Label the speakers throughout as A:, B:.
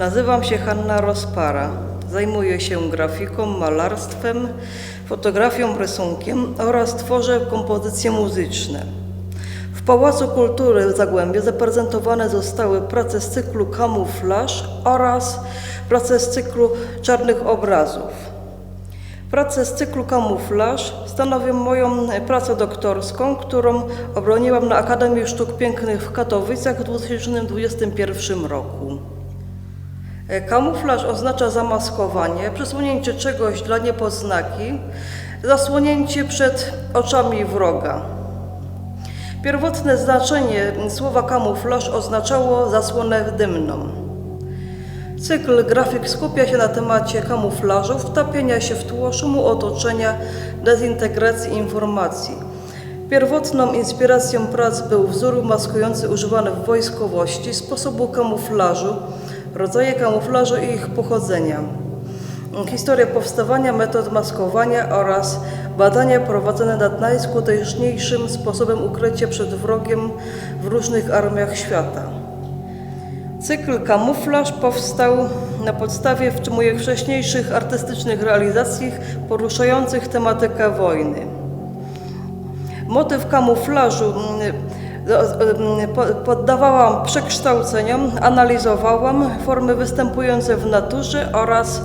A: Nazywam się Hanna Rozpara. Zajmuję się grafiką, malarstwem, fotografią, rysunkiem oraz tworzę kompozycje muzyczne. W Pałacu Kultury w Zagłębie zaprezentowane zostały prace z cyklu Kamuflaż oraz prace z cyklu Czarnych Obrazów. Prace z cyklu Kamuflaż stanowią moją pracę doktorską, którą obroniłam na Akademii Sztuk Pięknych w Katowicach w 2021 roku. E, Kamuflaż oznacza zamaskowanie, przesunięcie czegoś dla niepoznaki, zasłonięcie przed oczami wroga. Pierwotne znaczenie słowa kamuflaż oznaczało zasłonę dymną. Cykl grafik skupia się na temacie kamuflażu, wtapienia się w tło szumu otoczenia, dezintegracji informacji. Pierwotną inspiracją prac był wzór maskujący używany w wojskowości, sposobu kamuflażu, rodzaje kamuflażu i ich pochodzenia, historia powstawania metod maskowania oraz badania prowadzone nad najskuteczniejszym sposobem ukrycia przed wrogiem w różnych armiach świata. Cykl Kamuflaż powstał na podstawie moich wcześniejszych artystycznych realizacji poruszających tematykę wojny. Motyw kamuflażu mm, poddawałam przekształceniom, analizowałam formy występujące w naturze oraz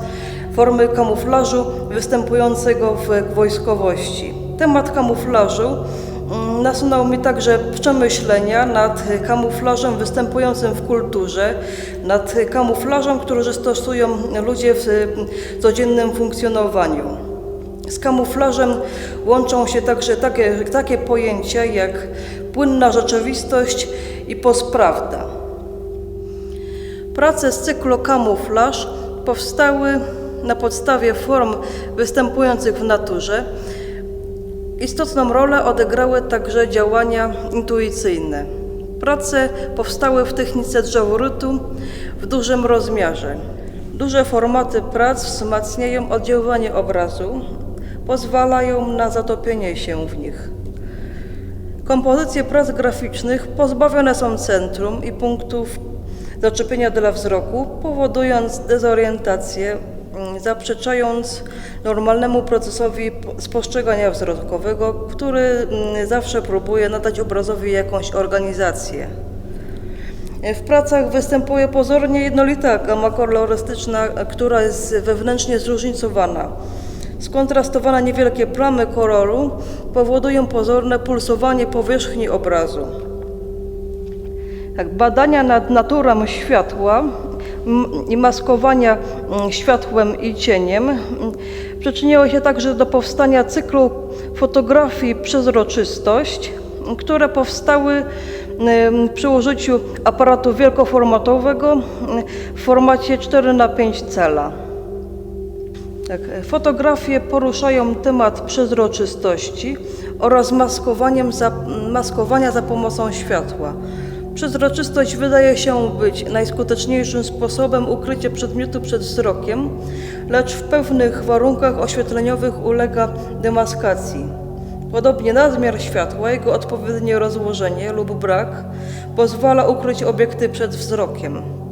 A: formy kamuflażu występującego w wojskowości. Temat kamuflażu mm, nasunął mi także przemyślenia nad kamuflażem występującym w kulturze, nad kamuflażem, który stosują ludzie w codziennym funkcjonowaniu. Z kamuflażem łączą się także takie, takie pojęcia jak płynna rzeczywistość i postprawda. Prace z cyklu kamuflaż powstały na podstawie form występujących w naturze. Istotną rolę odegrały także działania intuicyjne. Prace powstały w technice drzeworytu w dużym rozmiarze. Duże formaty prac wzmacniają oddziaływanie obrazu, pozwalają na zatopienie się w nich. Kompozycje prac graficznych pozbawione są centrum i punktów zaczepienia dla wzroku, powodując dezorientację, mm, zaprzeczając normalnemu procesowi po- spostrzegania wzrokowego, który mm, zawsze próbuje nadać obrazowi jakąś organizację. W pracach występuje pozornie jednolita gama kolorystyczna, która jest wewnętrznie zróżnicowana. Skontrastowane niewielkie plamy koloru powodują pozorne pulsowanie powierzchni obrazu. Tak, badania nad naturą światła i maskowania światłem i cieniem przyczyniły się także do powstania cyklu fotografii Przezroczystość, które powstały przy użyciu aparatu wielkoformatowego w formacie 4 na 5 cala. Tak, fotografie poruszają temat przezroczystości oraz maskowaniem za, maskowania za pomocą światła. Przezroczystość wydaje się być najskuteczniejszym sposobem ukrycia przedmiotu przed wzrokiem, lecz w pewnych warunkach oświetleniowych ulega demaskacji. Podobnie nadmiar światła, jego odpowiednie rozłożenie lub brak pozwala ukryć obiekty przed wzrokiem.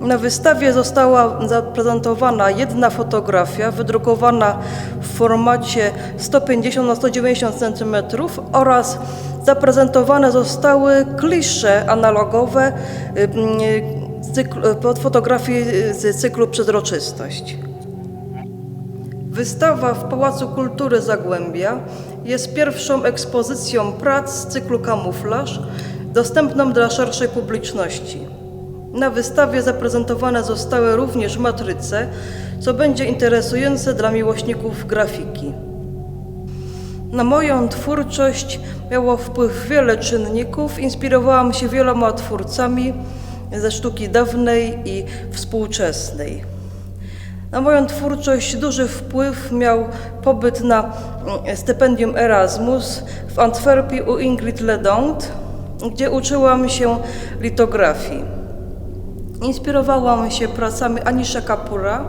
A: Na wystawie została zaprezentowana jedna fotografia wydrukowana w formacie 150 na 190 cm oraz zaprezentowane zostały klisze analogowe y, y, cyklu- pod fotografii y, z cyklu Przezroczystość. Wystawa w Pałacu Kultury Zagłębia jest pierwszą ekspozycją prac z cyklu Kamuflaż, dostępną dla szerszej publiczności. Na wystawie zaprezentowane zostały również matryce, co będzie interesujące dla miłośników grafiki. Na moją twórczość miało wpływ wiele czynników. Inspirowałam się wieloma twórcami ze sztuki dawnej i współczesnej. Na moją twórczość duży wpływ miał pobyt na mm, stypendium Erasmus w Antwerpii u Ingrid Ledont, gdzie uczyłam się litografii. Inspirowałam się pracami Anisha Kapura,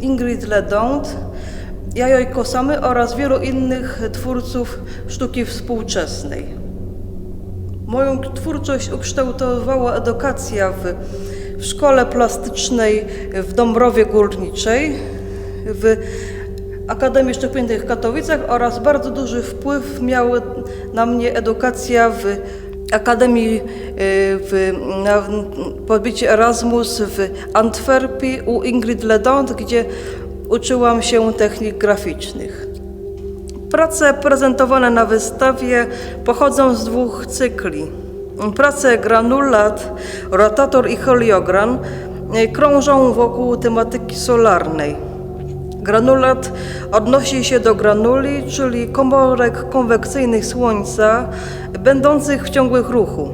A: Ingrid Ledont, Jajoj Kosamy oraz wielu innych twórców sztuki współczesnej. Moją twórczość ukształtowała edukacja w w Szkole Plastycznej w Dąbrowie Górniczej, w Akademii Sztuk Pięknych w Katowicach oraz bardzo duży wpływ miała na mnie edukacja w Akademii y, w, na podbicie Erasmus w Antwerpii u Ingrid Ledont, gdzie uczyłam się technik graficznych. Prace prezentowane na wystawie pochodzą z dwóch cykli. Prace granulat, rotator i heliogram y, krążą wokół tematyki solarnej. Granulat odnosi się do granuli, czyli komórek konwekcyjnych Słońca, będących w ciągłych ruchu.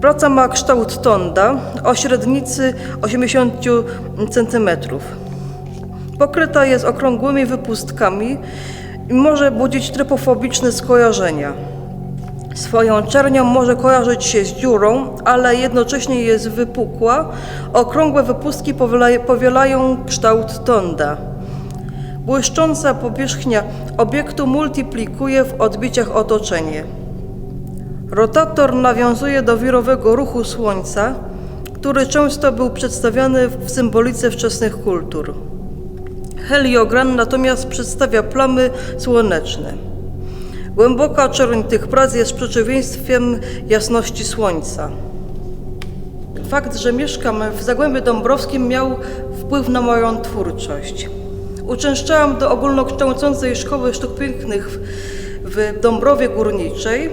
A: Praca ma kształt tonda o średnicy 80 cm. Pokryta jest okrągłymi wypustkami i może budzić trypofobiczne skojarzenia. Swoją czernią może kojarzyć się z dziurą, ale jednocześnie jest wypukła. Okrągłe wypustki powiela- powielają kształt tonda. Błyszcząca powierzchnia obiektu multiplikuje w odbiciach otoczenie. Rotator nawiązuje do wirowego ruchu Słońca, który często był przedstawiany w symbolice wczesnych kultur. Heliogram natomiast przedstawia plamy słoneczne. Głęboka czerń tych prac jest przeciwieństwem jasności Słońca. Fakt, że mieszkam w Zagłębiu Dąbrowskim miał wpływ na moją twórczość. Uczęszczałam do ogólnokształcącej szkoły sztuk pięknych w, Dąbrowie Górniczej.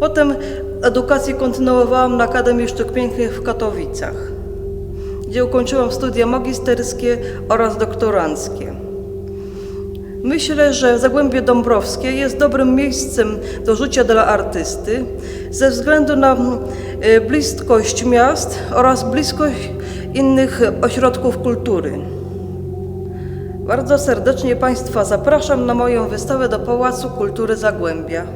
A: Potem edukację kontynuowałam na Akademii Sztuk Pięknych w Katowicach, gdzie ukończyłam studia magisterskie oraz doktoranckie. Myślę, że Zagłębie Dąbrowskie jest dobrym miejscem do życia dla artysty ze względu na mm, e, bliskość miast oraz bliskość innych ośrodków kultury. Bardzo serdecznie Państwa zapraszam na moją wystawę do Pałacu Kultury Zagłębia.